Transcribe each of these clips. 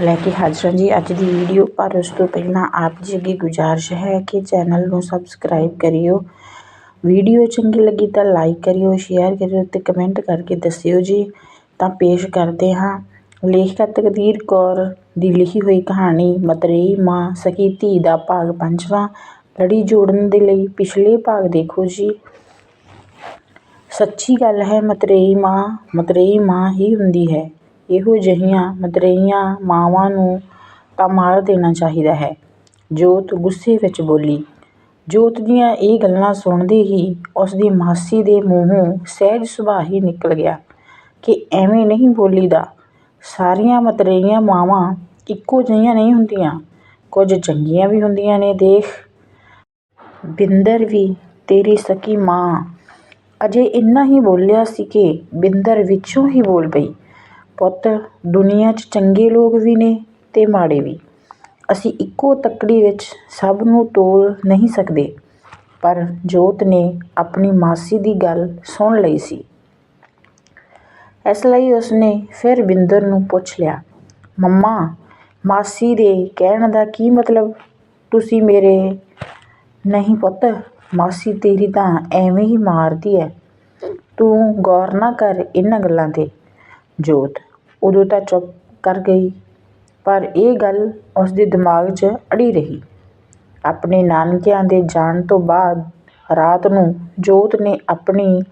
ਲੈ ਕੇ ਹਾਜ਼ਰ ਹਾਂ ਜੀ। ਅੱਜ ਦੀ ਵੀਡੀਓ ਪਰ ਉਸ ਤੋਂ ਪਹਿਲਾਂ ਆਪ ਜੀ ਅੱਗੇ ਗੁਜ਼ਾਰਿਸ਼ ਹੈ ਕਿ ਚੈਨਲ ਨੂੰ ਸਬਸਕ੍ਰਾਈਬ ਕਰਿਓ। ਵੀਡੀਓ ਚੰਗੀ ਲੱਗੀ ਤਾਂ ਲਾਈਕ ਕਰਿਓ ਸ਼ੇਅਰ ਕਰਿਓ ਤੇ ਕਮੈਂਟ ਕਰਕੇ ਦੱਸਿਓ ਜੀ। ਤਾਂ ਪੇਸ਼ ਕਰਦੇ ਹਾਂ ਲੇਖਕ ਤਕਦੀਰ ਕੌਰ ਦੀ ਲਿਖੀ ਹੋਈ ਕਹਾਣੀ, ਮਤਰੇਈ ਮਾਂ ਸਕੀ ਧੀ ਦਾ ਭਾਗ ਪੰਜਵਾਂ, ਲੜੀ ਜੋੜਨ ਦੇ ਲਈ ਪਿਛਲੇ ਭਾਗ ਦੇਖੋ ਜੀ। ਸੱਚੀ ਗੱਲ ਹੈ, ਮਤਰੇਈ ਮਾਂ ਮਤਰੇਈ ਮਾਂ ਹੀ ਹੁੰਦੀ ਹੈ। ਇਹੋ ਜਿਹੀਆਂ ਮਤਰੇਈਆਂ ਮਾਵਾਂ ਨੂੰ ਤਾਂ ਮਾਰ ਦੇਣਾ ਚਾਹੀਦਾ ਹੈ। ਜੋਤ ਗੁੱਸੇ ਵਿੱਚ ਬੋਲੀ, ਜੋਤ ਦੀਆਂ ਇਹ ਗੱਲਾਂ ਸੁਣਦੇ ਹੀ ਉਸਦੀ ਮਾਸੀ ਦੇ ਮੂੰਹੋਂ ਸਹਿਜ ਸੁਭਾਅ ਹੀ ਨਿਕਲ ਗਿਆ ਕਿ ਐਵੇਂ ਨਹੀਂ ਬੋਲੀਦਾ। ਸਾਰੀਆਂ ਮਤਰੇਈਆਂ ਮਾਵਾਂ ਇੱਕੋ ਜਿਹੀਆਂ ਨਹੀਂ ਹੁੰਦੀਆਂ, ਕੁਝ ਚੰਗੀਆਂ ਵੀ ਹੁੰਦੀਆਂ ਨੇ, ਦੇਖ। ਬਿੰਦਰ ਵੀ, ਤੇਰੀ ਸਕੀ ਮਾਂ। ਅਜੇ ਇੰਨਾ ਹੀ ਬੋਲਿਆ ਸੀ ਕਿ ਬਿੰਦਰ ਵਿੱਚੋਂ ਹੀ ਬੋਲ ਪਈ। ਪੁੱਤ, ਦੁਨੀਆ 'ਚ ਚੰਗੇ ਲੋਕ ਵੀ ਨੇ ਅਤੇ ਮਾੜੇ ਵੀ। ਅਸੀਂ ਇੱਕੋ ਤੱਕੜੀ ਵਿੱਚ ਸਭ ਨੂੰ ਤੋਲ ਨਹੀਂ ਸਕਦੇ। ਪਰ ਜੋਤ ਨੇ ਆਪਣੀ ਮਾਸੀ ਦੀ ਗੱਲ ਸੁਣ ਲਈ ਸੀ। ਇਸ ਲਈ ਉਸਨੇ ਫਿਰ ਬਿੰਦਰ ਨੂੰ ਪੁੱਛ ਲਿਆ, ਮੰਮਾ, ਮਾਸੀ ਦੇ ਕਹਿਣ ਦਾ ਕੀ ਮਤਲਬ? ਤੁਸੀਂ ਮੇਰੇ ਨਹੀਂ ਪੁੱਤ, ਮਾਸੀ ਤੇਰੀ ਤਾਂ ਐਵੇਂ ਹੀ ਮਾਰਦੀ ਹੈ ਤੂੰ ਗੌਰ ਨਾ ਕਰ ਇਹਨਾਂ ਗੱਲਾਂ 'ਤੇ। ਜੋਤ ਉਦੋਂ ਤਾਂ ਚੁੱਪ ਕਰ ਗਈ, ਪਰ ਇਹ ਗੱਲ ਉਸਦੇ ਦਿਮਾਗ 'ਚ ਅੜੀ ਰਹੀ। ਆਪਣੇ ਨਾਨਕਿਆਂ ਦੇ ਜਾਣ ਤੋਂ ਬਾਅਦ ਰਾਤ ਨੂੰ ਜੋਤ ਨੇ ਆਪਣੀ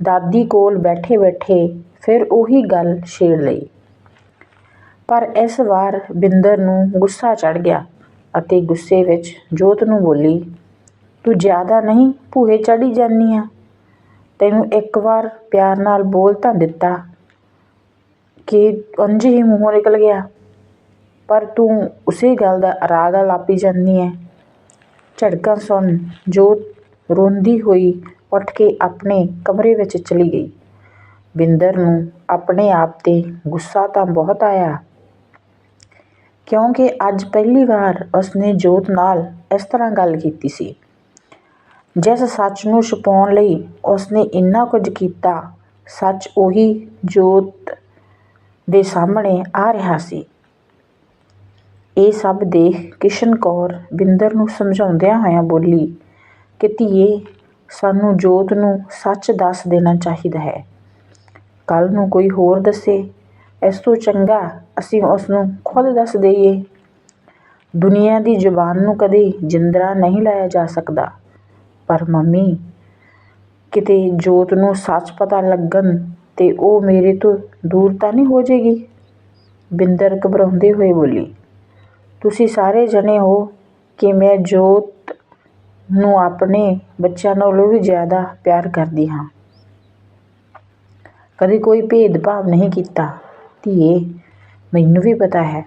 ਦਾਦੀ ਕੋਲ ਬੈਠੇ ਬੈਠੇ ਫਿਰ ਉਹੀ ਗੱਲ ਛੇੜ ਲਈ। ਪਰ ਇਸ ਵਾਰ ਬਿੰਦਰ ਨੂੰ ਗੁੱਸਾ ਚੜ ਗਿਆ ਅਤੇ ਗੁੱਸੇ ਵਿੱਚ ਜੋਤ ਨੂੰ ਬੋਲੀ, ਤੂੰ ਜ਼ਿਆਦਾ ਨਹੀਂ ਭੂਹੇ ਚੜੀ ਜਾਨੀ ਆ? ਤੈਨੂੰ ਇੱਕ ਵਾਰ ਪਿਆਰ ਨਾਲ ਬੋਲ ਤਾਂ ਦਿੱਤਾ ਕਿ ਉਂਝ ਹੀ ਮੂੰਹੋਂ ਨਿਕਲ ਗਿਆ। ਪਰ ਤੂੰ ਉਸੇ ਗੱਲ ਦਾ ਅਰਾਗਾ ਲਾਪੀ ਜਾਂਦੀ ਹੈ ਝੜਕਾਂ ਸੁਣ ਜੋਤ ਰੋਂਦੀ ਹੋਈ ਉੱਠ ਕੇ ਆਪਣੇ ਕਮਰੇ ਵਿੱਚ ਚਲੀ ਗਈ। ਬਿੰਦਰ ਨੂੰ ਆਪਣੇ ਆਪ ਤੇ ਗੁੱਸਾ ਤਾਂ ਬਹੁਤ ਆਇਆ। ਕਿਉਂਕਿ ਅੱਜ ਪਹਿਲੀ ਵਾਰ ਉਸਨੇ ਜੋਤ ਨਾਲ ਇਸ ਤਰ੍ਹਾਂ ਗੱਲ ਕੀਤੀ ਸੀ। ਜਿਸ ਸੱਚ ਨੂੰ ਛੁਪਾਉਣ ਲਈ ਉਸਨੇ ਇੰਨਾ ਕੁਝ ਕੀਤਾ, ਸੱਚ ਉਹੀ ਜੋਤ ਦੇ ਸਾਹਮਣੇ ਆ ਰਿਹਾ ਸੀ। ਇਹ ਸਭ ਦੇਖ ਕਿਸ਼ਨ ਕੌਰ ਬਿੰਦਰ ਨੂੰ ਸਮਝਾਉਂਦਿਆਂ ਹੋਇਆਂ ਬੋਲੀ, ਕਿ ਧੀਏ, ਸਾਨੂੰ ਜੋਤ ਨੂੰ ਸੱਚ ਦੱਸ ਦੇਣਾ ਚਾਹੀਦਾ ਹੈ। ਕੱਲ ਨੂੰ ਕੋਈ ਹੋਰ ਦੱਸੇ, ਇਸ ਤੋਂ ਚੰਗਾ ਅਸੀਂ ਉਸ ਨੂੰ ਖੁਦ ਦੱਸ ਦਈਏ। ਦੁਨੀਆ ਦੀ ਜ਼ੁਬਾਨ ਨੂੰ ਕਦੇ ਜਿੰਦਰਾ ਨਹੀਂ ਲਾਇਆ ਜਾ ਸਕਦਾ। ਪਰ ਮੰਮੀ, ਕਿਤੇ ਜੋਤ ਨੂੰ ਸੱਚ ਪਤਾ ਲੱਗਣ ਤੇ ਉਹ ਮੇਰੇ ਤੋਂ ਦੂਰ ਤਾਂ ਨਹੀਂ ਹੋ ਜਾਵੇਗੀ ਬਿੰਦਰ ਘਬਰਾਉਂਦੇ ਹੋਏ ਬੋਲੀ, ਤੁਸੀਂ ਸਾਰੇ ਜਣੇ ਹੋ ਕਿ ਮੈਂ ਜੋਤ ਨੂੰ ਆਪਣੇ ਬੱਚਿਆਂ ਨਾਲੋਂ ਵੀ ਜ਼ਿਆਦਾ ਪਿਆਰ ਕਰਦੀ ਹਾਂ। ਕਦੇ ਕੋਈ ਭੇਦਭਾਵ ਨਹੀਂ ਕੀਤਾ। ਧੀਏ, ਮੈਨੂੰ ਵੀ ਪਤਾ ਹੈ,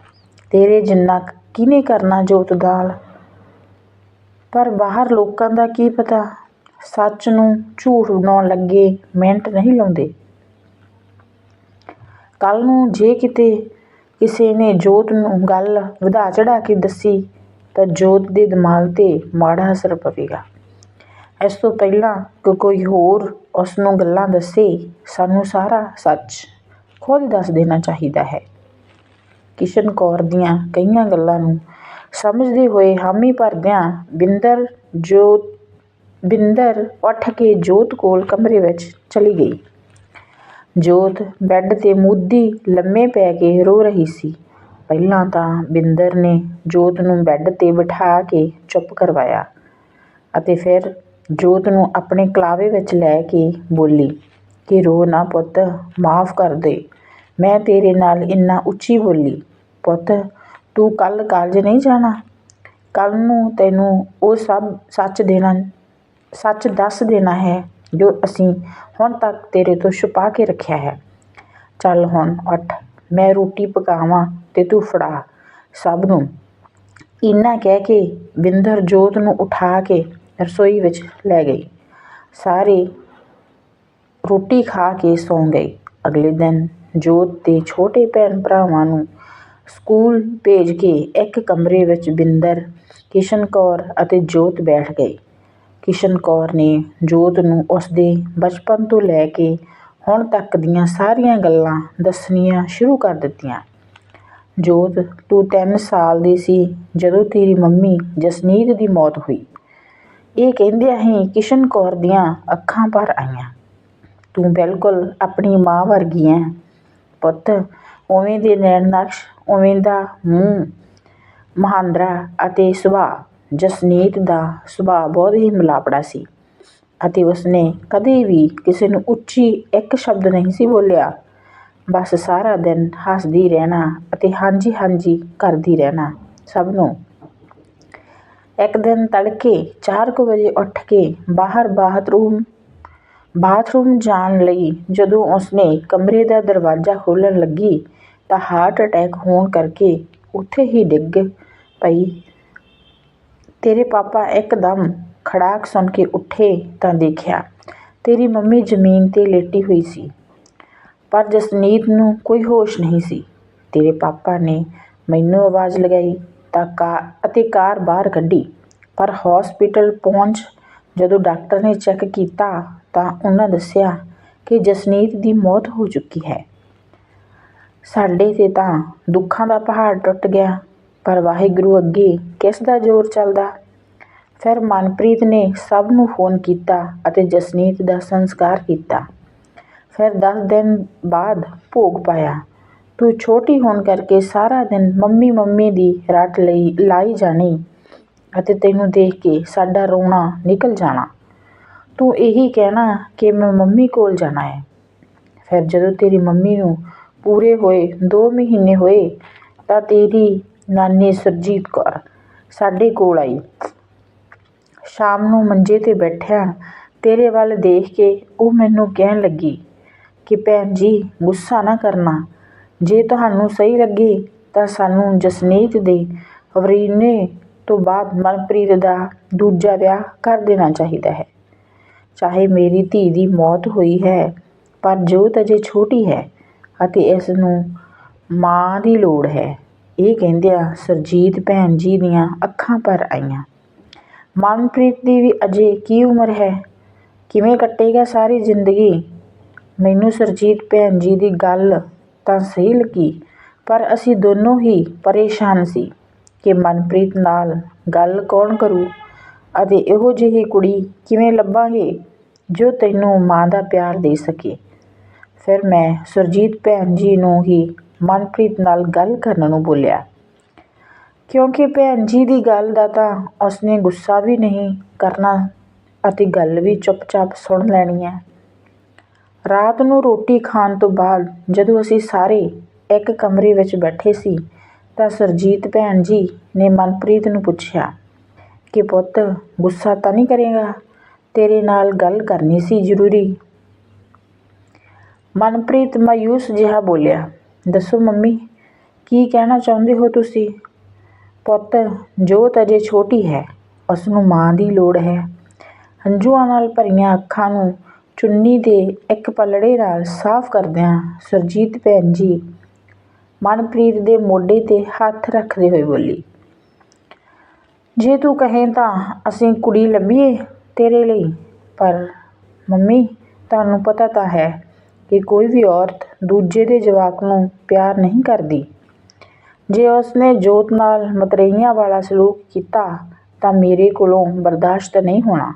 ਤੇਰੇ ਜਿੰਨਾ ਕਿਹਨੇ ਕਰਨਾ ਜੋਤ ਨਾਲ ਪਰ ਬਾਹਰ ਲੋਕਾਂ ਦਾ ਕੀ ਪਤਾ? ਸੱਚ ਨੂੰ ਝੂਠ ਬਣਾਉਣ ਲੱਗੇ ਮਿੰਟ ਨਹੀਂ ਲਾਉਂਦੇ। ਕੱਲ੍ਹ ਨੂੰ ਜੇ ਕਿਤੇ ਕਿਸੇ ਨੇ ਜੋਤ ਨੂੰ ਗੱਲ ਵਧਾ ਚੜ੍ਹਾ ਕੇ ਦੱਸੀ, ਤਾਂ ਜੋਤ ਦੇ ਦਿਮਾਗ ਤੇ ਮਾੜਾ ਅਸਰ ਪਵੇਗਾ। ਇਸ ਤੋਂ ਪਹਿਲਾਂ ਕਿ ਕੋਈ ਹੋਰ ਉਸ ਨੂੰ ਗੱਲਾਂ ਦੱਸੇ, ਸਾਨੂੰ ਸਾਰਾ ਸੱਚ ਖੁਦ ਦੱਸ ਦੇਣਾ ਚਾਹੀਦਾ ਹੈ। ਕਿਸ਼ਨ ਕੌਰ ਦੀਆਂ ਕਈਆਂ ਗੱਲਾਂ ਨੂੰ ਸਮਝਦੇ ਹੋਏ ਹਾਮੀ ਭਰਦਿਆਂ ਬਿੰਦਰ ਜੋਤ ਬਿੰਦਰ ਉੱਠ ਕੇ ਜੋਤ ਕੋਲ ਕਮਰੇ ਵਿੱਚ ਚਲੀ ਗਈ। ਜੋਤ ਬੈੱਡ ਤੇ ਮੁੱਦੀ ਲੰਮੇ ਪੈ ਕੇ ਰੋ ਰਹੀ ਸੀ। ਪਹਿਲਾਂ ਤਾਂ ਬਿੰਦਰ ਨੇ ਜੋਤ ਨੂੰ ਬੈੱਡ ਤੇ ਬਿਠਾ ਕੇ ਚੁੱਪ ਕਰਵਾਇਆ ਅਤੇ ਫਿਰ ਜੋਤ ਨੂੰ ਆਪਣੇ ਕਲਾਵੇ ਵਿੱਚ ਲੈ ਕੇ ਬੋਲੀ, ਕਿ ਰੋ ਨਾ ਪੁੱਤ, ਮਾਫ ਕਰ ਦੇ। ਮੈਂ ਤੇਰੇ ਨਾਲ ਇੰਨਾ ਉੱਚੀ ਬੋਲੀ। ਪੁੱਤ, ਤੂੰ ਕੱਲ੍ਹ ਕਾਲਜ ਨਹੀਂ ਜਾਣਾ? ਕੱਲ੍ਹ ਨੂੰ ਤੈਨੂੰ ਉਹ ਸਭ ਸੱਚ ਦੇਣਾ, ਸੱਚ ਦੱਸ ਦੇਣਾ ਹੈ। ਜੋ ਅਸੀਂ ਹੁਣ ਤੱਕ ਤੇਰੇ ਤੋਂ ਛੁਪਾ ਕੇ ਰੱਖਿਆ ਹੈ। ਚੱਲ ਹੁਣ ਉੱਠ, ਮੈਂ ਰੋਟੀ ਪਕਾਵਾਂ ਅਤੇ ਤੂੰ ਫੜਾ ਸਭ ਨੂੰ। ਇੰਨਾ ਕਹਿ ਕੇ ਬਿੰਦਰ ਜੋਤ ਨੂੰ ਉਠਾ ਕੇ ਰਸੋਈ ਵਿੱਚ ਲੈ ਗਈ। ਸਾਰੇ ਰੋਟੀ ਖਾ ਕੇ ਸੌਂ ਗਏ। ਅਗਲੇ ਦਿਨ ਜੋਤ ਦੇ ਛੋਟੇ ਭੈਣ ਭਰਾਵਾਂ ਨੂੰ ਸਕੂਲ ਭੇਜ ਕੇ ਇੱਕ ਕਮਰੇ ਵਿੱਚ ਬਿੰਦਰ, ਕਿਸ਼ਨ ਕੌਰ ਅਤੇ ਜੋਤ ਬੈਠ ਗਏ। ਕਿਸ਼ਨ ਕੌਰ ਨੇ ਜੋਤ ਨੂੰ ਉਸਦੇ ਬਚਪਨ ਤੋਂ ਲੈ ਕੇ ਹੁਣ ਤੱਕ ਦੀਆਂ ਸਾਰੀਆਂ ਗੱਲਾਂ ਦੱਸਣੀਆਂ ਸ਼ੁਰੂ ਕਰ ਦਿੱਤੀਆਂ। ਜੋਤ, ਤੂੰ ਤਿੰਨ ਸਾਲ ਦੀ ਸੀ ਜਦੋਂ ਤੇਰੀ ਮੰਮੀ ਜਸਨੀਤ ਦੀ ਮੌਤ ਹੋਈ। ਇਹ ਕਹਿੰਦਿਆਂ ਹੀ ਕਿਸ਼ਨ ਕੌਰ ਦੀਆਂ ਅੱਖਾਂ ਭਰ ਆਈਆਂ। ਤੂੰ ਬਿਲਕੁਲ ਆਪਣੀ ਮਾਂ ਵਰਗੀ ਐ। ਪੁੱਤ, ਉਵੇਂ ਦੇ ਨੈਣ ਨਕਸ਼ ਉਵੇਂ ਦਾ ਮੂੰਹ, ਮਹਾਂਦਰਾ ਅਤੇ ਸੁਭਾਅ। ਜਸਨੀਤ ਦਾ ਸੁਭਾਅ ਬਹੁਤ ਹੀ ਮਿਲਾਪੜਾ ਸੀ ਅਤੇ ਉਸਨੇ ਕਦੇ ਵੀ ਕਿਸੇ ਨੂੰ ਉੱਚੀ ਇੱਕ ਸ਼ਬਦ ਨਹੀਂ ਸੀ ਬੋਲਿਆ। ਬਸ ਸਾਰਾ ਦਿਨ ਹੱਸਦੀ ਰਹਿਣਾ ਅਤੇ ਹਾਂਜੀ ਹਾਂਜੀ ਕਰਦੀ ਰਹਿਣਾ ਸਭ ਨੂੰ। ਇੱਕ ਦਿਨ ਤੜਕੇ 4 ਵਜੇ ਉੱਠ ਕੇ ਬਾਹਰ ਬਾਥਰੂਮ ਬਾਥਰੂਮ ਜਾਣ ਲਈ ਜਦੋਂ ਉਸਨੇ ਕਮਰੇ ਦਾ ਦਰਵਾਜ਼ਾ ਖੋਲ੍ਹਣ ਲੱਗੀ ਤਾਂ ਹਾਰਟ ਅਟੈਕ ਹੋਣ ਕਰਕੇ ਉੱਥੇ ਹੀ ਡਿੱਗ ਪਈ ਤੇਰੇ ਪਾਪਾ ਇੱਕਦਮ ਖੜਾਕ ਸੁਣ ਕੇ ਉੱਠੇ ਤਾਂ ਦੇਖਿਆ, ਤੇਰੀ ਮੰਮੀ ਜ਼ਮੀਨ 'ਤੇ ਲੇਟੀ ਹੋਈ ਸੀ, ਪਰ ਜਸਨੀਤ ਨੂੰ ਕੋਈ ਹੋਸ਼ ਨਹੀਂ ਸੀ। ਤੇਰੇ ਪਾਪਾ ਨੇ ਮੈਨੂੰ ਆਵਾਜ਼ ਲਗਾਈ ਤਾਂ ਕਾ ਅਤੇ ਕਾਰ ਬਾਹਰ ਕੱਢੀ, ਪਰ ਹਸਪੀਟਲ ਪਹੁੰਚ ਜਦੋਂ ਡਾਕਟਰ ਨੇ ਚੈੱਕ ਕੀਤਾ ਤਾਂ ਉਹਨਾਂ ਦੱਸਿਆ ਕਿ ਜਸਨੀਤ ਦੀ ਮੌਤ ਹੋ ਚੁੱਕੀ ਹੈ। ਸਾਡੇ 'ਤੇ ਤਾਂ ਦੁੱਖਾਂ ਦਾ ਪਹਾੜ ਟੁੱਟ ਗਿਆ। ਪਰ ਵਾਹਿਗੁਰੂ ਅੱਗੇ ਕਿਸ ਦਾ ਜ਼ੋਰ ਚੱਲਦਾ? ਫਿਰ ਮਨਪ੍ਰੀਤ ਨੇ ਸਭ ਨੂੰ ਫੋਨ ਕੀਤਾ ਅਤੇ ਜਸਨੀਤ ਦਾ ਸੰਸਕਾਰ ਕੀਤਾ। ਫਿਰ 10 ਦਿਨ ਬਾਅਦ ਭੋਗ ਪਾਇਆ। ਤੂੰ ਛੋਟੀ ਹੋਣ ਕਰਕੇ ਸਾਰਾ ਦਿਨ ਮੰਮੀ ਮੰਮੀ ਦੀ ਰੱਟ ਲਈ ਲਾਈ ਜਾਣੀ ਅਤੇ ਤੈਨੂੰ ਦੇਖ ਕੇ ਸਾਡਾ ਰੋਣਾ ਨਿਕਲ ਜਾਣਾ। ਤੂੰ ਇਹੀ ਕਹਿਣਾ ਕਿ ਮੈਂ ਮੰਮੀ ਕੋਲ ਜਾਣਾ ਹੈ। ਫਿਰ ਜਦੋਂ ਤੇਰੀ ਮੰਮੀ ਨੂੰ ਪੂਰੇ ਹੋਏ 2 ਮਹੀਨੇ ਹੋਏ ਤਾਂ ਤੇਰੀ ਨਾਨੀ ਸੁਰਜੀਤ ਕੌਰ, ਸਾਡੇ ਕੋਲ ਆਈ। ਸ਼ਾਮ ਨੂੰ ਮੰਜੇ 'ਤੇ ਬੈਠਿਆਂ, ਤੇਰੇ ਵੱਲ ਦੇਖ ਕੇ ਉਹ ਮੈਨੂੰ ਕਹਿਣ ਲੱਗੀ ਕਿ ਭੈਣ ਜੀ, ਗੁੱਸਾ ਨਾ ਕਰਨਾ। ਜੇ ਤੁਹਾਨੂੰ ਸਹੀ ਲੱਗੇ ਤਾਂ ਸਾਨੂੰ ਜਸਨੀਤ ਦੇ ਵਰੀਨੇ ਤੋਂ ਬਾਅਦ ਮਨਪ੍ਰੀਤ ਦਾ ਦੂਜਾ ਵਿਆਹ ਕਰ ਦੇਣਾ ਚਾਹੀਦਾ ਹੈ। ਚਾਹੇ ਮੇਰੀ ਧੀ ਦੀ ਮੌਤ ਹੋਈ ਹੈ, ਪਰ ਜੋਤ ਅਜੇ ਛੋਟੀ ਹੈ ਅਤੇ ਇਸ ਨੂੰ ਮਾਂ ਦੀ ਲੋੜ ਹੈ। ਇਹ ਕਹਿੰਦਿਆਂ ਸੁਰਜੀਤ ਭੈਣ ਜੀ ਦੀਆਂ ਅੱਖਾਂ ਭਰ ਆਈਆਂ। ਮਨਪ੍ਰੀਤ ਦੀ ਵੀ ਅਜੇ ਕੀ ਉਮਰ ਹੈ? ਕਿਵੇਂ ਕੱਟੇਗਾ ਸਾਰੀ ਜ਼ਿੰਦਗੀ? ਮੈਨੂੰ ਸੁਰਜੀਤ ਭੈਣ ਜੀ ਦੀ ਗੱਲ ਤਾਂ ਸਹੀ ਲੱਗੀ, ਪਰ ਅਸੀਂ ਦੋਨੋਂ ਹੀ ਪਰੇਸ਼ਾਨ ਸੀ ਕਿ ਮਨਪ੍ਰੀਤ ਨਾਲ ਗੱਲ ਕੌਣ ਕਰੂ? ਅਤੇ ਇਹੋ ਜਿਹੀ ਕੁੜੀ ਕਿਵੇਂ ਲੱਭਾਂਗੇ ਜੋ ਤੈਨੂੰ ਮਾਂ ਦਾ ਪਿਆਰ ਦੇ ਸਕੇ? ਫਿਰ ਮੈਂ ਸੁਰਜੀਤ ਭੈਣ ਜੀ ਨੂੰ ਹੀ ਮਨਪ੍ਰੀਤ ਨਾਲ ਗੱਲ ਕਰਨ ਨੂੰ ਬੋਲਿਆ। ਕਿਉਂਕਿ ਭੈਣ ਜੀ ਦੀ ਗੱਲ ਦਾ ਤਾਂ ਉਸਨੇ ਗੁੱਸਾ ਵੀ ਨਹੀਂ ਕਰਨਾ ਅਤੇ ਗੱਲ ਵੀ ਚੁੱਪਚਾਪ ਸੁਣ ਲੈਣੀ ਹੈ। ਰਾਤ ਨੂੰ ਰੋਟੀ ਖਾਣ ਤੋਂ ਬਾਅਦ ਜਦੋਂ ਅਸੀਂ ਸਾਰੇ ਇੱਕ ਕਮਰੇ ਵਿੱਚ ਬੈਠੇ ਸੀ ਤਾਂ ਸਰਜੀਤ ਭੈਣ ਜੀ ਨੇ ਮਨਪ੍ਰੀਤ ਨੂੰ ਪੁੱਛਿਆ, ਕਿ ਪੁੱਤ, ਗੁੱਸਾ ਤਾਂ ਨਹੀਂ ਕਰੇਗਾ? ਤੇਰੇ ਨਾਲ ਗੱਲ ਕਰਨੀ ਸੀ ਜ਼ਰੂਰੀ? ਮਨਪ੍ਰੀਤ ਮਾਯੂਸ ਜਿਹਾ ਬੋਲਿਆ ਦੱਸੋ ਮੰਮੀ, ਕੀ ਕਹਿਣਾ ਚਾਹੁੰਦੇ ਹੋ ਤੁਸੀਂ? ਪੁੱਤ, ਜੋਤ ਅਜੇ ਛੋਟੀ ਹੈ ਉਸ ਨੂੰ ਮਾਂ ਦੀ ਲੋੜ ਹੈ। ਹੰਝੂਆਂ ਨਾਲ ਭਰੀਆਂ ਅੱਖਾਂ ਨੂੰ ਚੁੰਨੀ ਦੇ ਇੱਕ ਪਲੜੇ ਨਾਲ ਸਾਫ਼ ਕਰਦਿਆਂ ਸੁਰਜੀਤ ਭੈਣ ਜੀ ਮਨਪ੍ਰੀਤ ਦੇ ਮੋਢੇ 'ਤੇ ਹੱਥ ਰੱਖਦੇ ਹੋਏ ਬੋਲੀ, ਜੇ ਤੂੰ ਕਹੇ ਤਾਂ ਅਸੀਂ ਕੁੜੀ ਲੱਭੀਏ ਤੇਰੇ ਲਈ, ਪਰ ਮੰਮੀ, ਤੁਹਾਨੂੰ ਪਤਾ ਤਾਂ ਹੈ ਕਿ ਕੋਈ ਵੀ ਔਰਤ ਦੂਜੇ ਦੇ ਜਵਾਕ ਨੂੰ ਪਿਆਰ ਨਹੀਂ ਕਰਦੀ। ਜੇ ਉਸਨੇ ਜੋਤ ਨਾਲ ਮਤਰੇਈਆਂ ਵਾਲਾ ਸਲੂਕ ਕੀਤਾ, ਤਾਂ ਮੇਰੇ ਕੋਲੋਂ ਬਰਦਾਸ਼ਤ ਨਹੀਂ ਹੋਣਾ।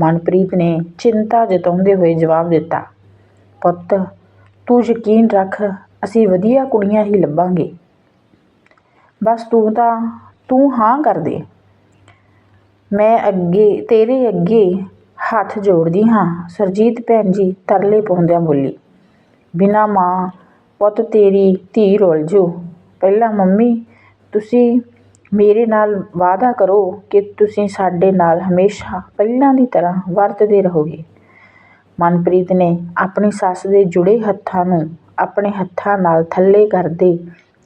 ਮਨਪ੍ਰੀਤ ਨੇ ਚਿੰਤਾ ਜਤਾਉਂਦੇ ਹੋਏ ਜਵਾਬ ਦਿੱਤਾ, ਪੁੱਤ, ਤੂੰ ਯਕੀਨ ਰੱਖ, ਅਸੀਂ ਵਧੀਆ ਕੁੜੀਆਂ ਹੀ ਲੱਭਾਂਗੇ। ਬਸ ਤੂੰ ਤਾਂ, ਤੂੰ ਹਾਂ ਕਰ ਦੇ। ਮੈਂ ਅੱਗੇ, ਤੇਰੇ ਅੱਗੇ ਹੱਥ ਜੋੜਦੀ ਹਾਂ। ਸਰਜੀਤ ਭੈਣ ਜੀ ਤਰਲੇ ਪਾਉਂਦਿਆਂ ਬੋਲੀ ਬਿਨਾਂ ਮਾਂ, ਪੁੱਤ ਤੇਰੀ ਧੀ ਰੁੱਲ ਜੂ। ਪਹਿਲਾਂ ਮੰਮੀ, ਤੁਸੀਂ ਮੇਰੇ ਨਾਲ ਵਾਅਦਾ ਕਰੋ ਕਿ ਤੁਸੀਂ ਸਾਡੇ ਨਾਲ ਹਮੇਸ਼ਾ ਪਹਿਲਾਂ ਦੀ ਤਰ੍ਹਾਂ ਵਰਤਦੇ ਰਹੋਗੇ। ਮਨਪ੍ਰੀਤ ਨੇ ਆਪਣੀ ਸੱਸ ਦੇ ਜੁੜੇ ਹੱਥਾਂ ਨੂੰ ਆਪਣੇ ਹੱਥਾਂ ਨਾਲ ਥੱਲੇ ਕਰਦੇ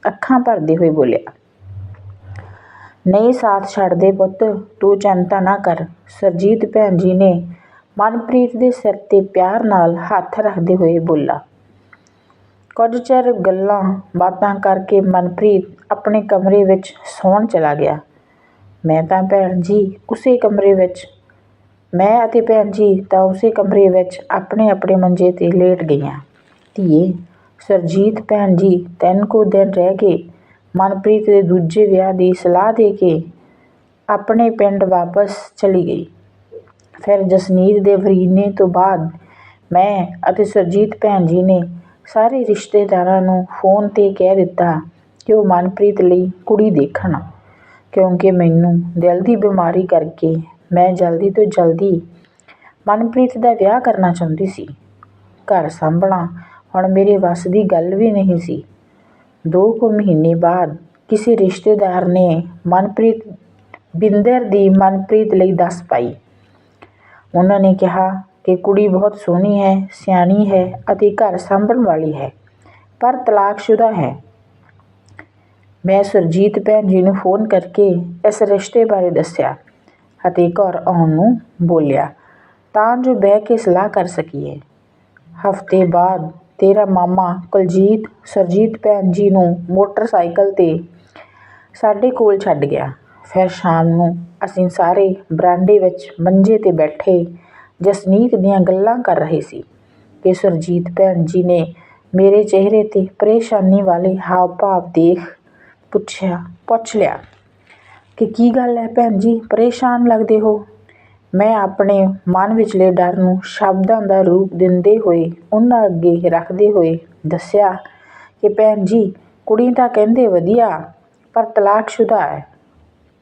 ਅੱਖਾਂ ਭਰਦੇ ਹੋਏ ਬੋਲਿਆ, ਨਹੀਂ ਸਾਥ ਛੱਡਦੇ ਪੁੱਤ, ਤੂੰ ਚਿੰਤਾ ਨਾ ਕਰ। ਸਰਜੀਤ ਭੈਣ ਜੀ ਨੇ ਮਨਪ੍ਰੀਤ ਦੇ ਸਿਰ ਤੇ ਪਿਆਰ ਨਾਲ ਹੱਥ ਰੱਖਦੇ ਹੋਏ ਬੋਲਾ ਕੁਝ ਚਿਰ ਗੱਲਾਂ ਬਾਤਾਂ ਕਰਕੇ ਮਨਪ੍ਰੀਤ ਆਪਣੇ ਕਮਰੇ ਵਿੱਚ ਸੌਣ ਚਲਾ ਗਿਆ। ਮੈਂ ਤਾਂ ਭੈਣ ਜੀ ਉਸੇ ਕਮਰੇ ਵਿੱਚ, ਮੈਂ ਅਤੇ ਭੈਣ ਜੀ ਤਾਂ ਉਸੇ ਕਮਰੇ ਵਿੱਚ ਆਪਣੇ ਆਪਣੇ ਮੰਜੇ 'ਤੇ ਲੇਟ ਗਈਆਂ। ਧੀਏ, ਸਰਜੀਤ ਭੈਣ ਜੀ ਤਿੰਨ ਕੁ ਦਿਨ ਰਹਿ ਕੇ ਮਨਪ੍ਰੀਤ ਦੇ ਦੂਜੇ ਵਿਆਹ ਦੀ ਸਲਾਹ ਦੇ ਕੇ ਆਪਣੇ ਪਿੰਡ ਵਾਪਸ ਚਲੀ ਗਈ। ਫਿਰ ਜਸਨੀਤ ਦੇ ਵਰੀਨੇ ਤੋਂ ਬਾਅਦ ਮੈਂ ਅਤੇ ਸੁਰਜੀਤ ਭੈਣ ਜੀ ਨੇ ਸਾਰੇ ਰਿਸ਼ਤੇਦਾਰਾਂ ਨੂੰ ਫੋਨ 'ਤੇ ਕਹਿ ਦਿੱਤਾ ਕਿ ਉਹ ਮਨਪ੍ਰੀਤ ਲਈ ਕੁੜੀ ਦੇਖਣ, ਕਿਉਂਕਿ ਮੈਨੂੰ ਦਿਲ ਦੀ ਬਿਮਾਰੀ ਕਰਕੇ ਮੈਂ ਜਲਦੀ ਤੋਂ ਜਲਦੀ ਮਨਪ੍ਰੀਤ ਦਾ ਵਿਆਹ ਕਰਨਾ ਚਾਹੁੰਦੀ ਸੀ। ਘਰ ਸਾਂਭਣਾ ਹੁਣ ਮੇਰੇ ਵੱਸ ਦੀ ਗੱਲ ਵੀ ਨਹੀਂ ਸੀ। ਦੋ ਕੁ ਮਹੀਨੇ ਬਾਅਦ ਕਿਸੇ ਰਿਸ਼ਤੇਦਾਰ ਨੇ ਮਨਪ੍ਰੀਤ, ਬਿੰਦਰ ਦੀ ਮਨਪ੍ਰੀਤ ਲਈ ਦੱਸ ਪਾਈ। ਉਹਨਾਂ ਨੇ ਕਿਹਾ ਕਿ ਕੁੜੀ ਬਹੁਤ ਸੋਹਣੀ ਹੈ, ਸਿਆਣੀ ਹੈ ਅਤੇ ਘਰ ਸਾਂਭਣ ਵਾਲੀ ਹੈ, ਪਰ ਤਲਾਕਸ਼ੁਦਾ ਹੈ। ਮੈਂ ਸੁਰਜੀਤ ਭੈਣ ਜੀ ਨੂੰ ਫੋਨ ਕਰਕੇ ਇਸ ਰਿਸ਼ਤੇ ਬਾਰੇ ਦੱਸਿਆ ਅਤੇ ਘਰ ਆਉਣ ਨੂੰ ਬੋਲਿਆ, ਤਾਂ ਜੋ ਬਹਿ ਕੇ ਸਲਾਹ ਕਰ ਸਕੀਏ। ਹਫ਼ਤੇ ਬਾਅਦ ਤੇਰਾ ਮਾਮਾ ਕੁਲਜੀਤ, ਸੁਰਜੀਤ ਭੈਣ ਜੀ ਨੂੰ ਮੋਟਰਸਾਈਕਲ 'ਤੇ ਸਾਡੇ ਕੋਲ ਛੱਡ ਗਿਆ। ਫਿਰ ਸ਼ਾਮ ਨੂੰ ਅਸੀਂ ਸਾਰੇ ਬਰਾਂਡੇ ਵਿੱਚ ਮੰਜੇ 'ਤੇ ਬੈਠੇ ਜਸਨੀਤ ਦੀਆਂ ਗੱਲਾਂ ਕਰ ਰਹੇ ਸੀ ਕਿ ਸੁਰਜੀਤ ਭੈਣ ਜੀ ਨੇ ਮੇਰੇ ਚਿਹਰੇ 'ਤੇ ਪਰੇਸ਼ਾਨੀ ਵਾਲੇ ਹਾਵ ਭਾਵ ਦੇਖ ਪੁੱਛਿਆ, ਪੁੱਛ ਲਿਆ ਕਿ ਕੀ ਗੱਲ ਹੈ ਭੈਣ ਜੀ, ਪਰੇਸ਼ਾਨ ਲੱਗਦੇ ਹੋ? ਮੈਂ ਆਪਣੇ ਮਨ ਵਿਚਲੇ ਡਰ ਨੂੰ ਸ਼ਬਦਾਂ ਦਾ ਰੂਪ ਦਿੰਦੇ ਹੋਏ ਉਹਨਾਂ ਅੱਗੇ ਰੱਖਦੇ ਹੋਏ ਦੱਸਿਆ ਕਿ ਭੈਣ ਜੀ, ਕੁੜੀ ਤਾਂ ਕਹਿੰਦੇ ਵਧੀਆ, ਪਰ ਤਲਾਕਸ਼ੁਦਾ ਹੈ।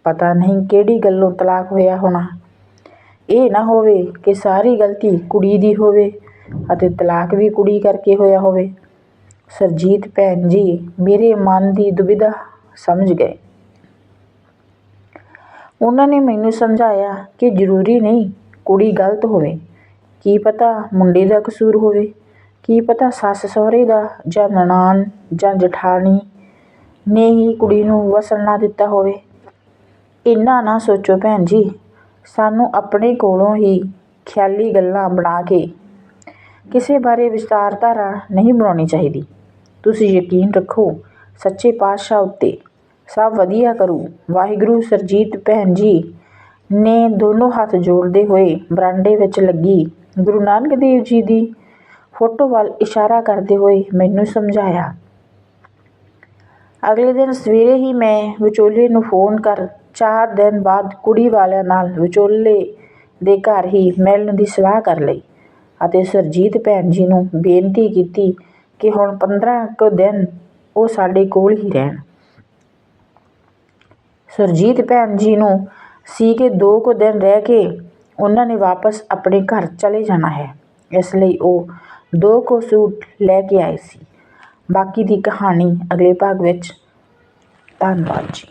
ਪਤਾ ਨਹੀਂ ਕਿਹੜੀ ਗੱਲੋਂ ਤਲਾਕ ਹੋਇਆ ਹੋਣਾ। ਇਹ ਨਾ ਹੋਵੇ ਕਿ ਸਾਰੀ ਗਲਤੀ ਕੁੜੀ ਦੀ ਹੋਵੇ ਅਤੇ ਤਲਾਕ ਵੀ ਕੁੜੀ ਕਰਕੇ ਹੋਇਆ ਹੋਵੇ। ਸਰਜੀਤ ਭੈਣ ਜੀ ਮੇਰੇ ਮਨ ਦੀ ਦੁਬਿਧਾ ਸਮਝ ਗਏ। ਉਹਨਾਂ ਨੇ ਮੈਨੂੰ ਸਮਝਾਇਆ ਕਿ ਜ਼ਰੂਰੀ ਨਹੀਂ ਕੁੜੀ ਗਲਤ ਹੋਵੇ। ਕੀ ਪਤਾ ਮੁੰਡੇ ਦਾ ਕਸੂਰ ਹੋਵੇ, ਕੀ ਪਤਾ ਸੱਸ ਸਹੁਰੇ ਦਾ ਜਾਂ ਨਨਾਣ ਜਾਂ ਜਠਾਣੀ ਨੇ ਹੀ ਕੁੜੀ ਨੂੰ ਵਸਣ ਨਾ ਦਿੱਤਾ ਹੋਵੇ। ਇੰਨਾ ਨਾ ਸੋਚੋ ਭੈਣ ਜੀ ਸਾਨੂੰ ਆਪਣੇ ਕੋਲੋਂ ਹੀ ਖਿਆਲੀ ਗੱਲਾਂ ਬਣਾ ਕੇ ਕਿਸੇ ਬਾਰੇ ਵਿਚਾਰਧਾਰਾ ਨਹੀਂ ਬਣਾਉਣੀ ਚਾਹੀਦੀ। ਤੁਸੀਂ ਯਕੀਨ ਰੱਖੋ, ਸੱਚੇ ਪਾਤਸ਼ਾਹ ਉੱਤੇ ਸਭ ਵਧੀਆ ਕਰੂ। ਵਾਹਿਗੁਰੂ ਸਰਜੀਤ ਭੈਣ ਜੀ ਨੇ ਦੋਨੋਂ ਹੱਥ ਜੋੜਦੇ ਹੋਏ ਬਰਾਂਡੇ ਵਿੱਚ ਲੱਗੀ। ਗੁਰੂ ਨਾਨਕ ਦੇਵ ਜੀ ਦੀ ਫੋਟੋ ਵੱਲ ਇਸ਼ਾਰਾ ਕਰਦੇ ਹੋਏ ਮੈਨੂੰ ਸਮਝਾਇਆ, ਅਗਲੇ ਦਿਨ ਸਵੇਰੇ ਹੀ ਮੈਂ ਵਿਚੋਲੇ ਨੂੰ ਫੋਨ ਕਰ ਚਾਰ ਦਿਨ ਬਾਅਦ ਕੁੜੀ ਵਾਲਿਆਂ ਨਾਲ ਵਿਚੋਲੇ ਦੇ ਘਰ ਹੀ ਮਿਲਣ ਦੀ ਸਲਾਹ ਕਰ ਲਈ ਅਤੇ ਸੁਰਜੀਤ ਭੈਣ ਜੀ ਨੂੰ ਬੇਨਤੀ ਕੀਤੀ ਕਿ ਹੁਣ 15 ਕੁ ਦਿਨ ਉਹ ਸਾਡੇ ਕੋਲ ਹੀ ਰਹਿਣ। ਸੁਰਜੀਤ ਭੈਣ ਜੀ ਨੂੰ ਸੀ ਕਿ ਦੋ ਕੁ ਦਿਨ ਰਹਿ ਕੇ ਉਹਨਾਂ ਨੇ ਵਾਪਸ ਆਪਣੇ ਘਰ ਚਲੇ ਜਾਣਾ ਹੈ। ਇਸ ਲਈ ਉਹ ਦੋ ਕੁ ਸੂਟ ਲੈ ਕੇ ਆਏ ਸੀ। ਬਾਕੀ ਦੀ ਕਹਾਣੀ ਅਗਲੇ ਭਾਗ ਵਿੱਚ। ਧੰਨਵਾਦ ਜੀ।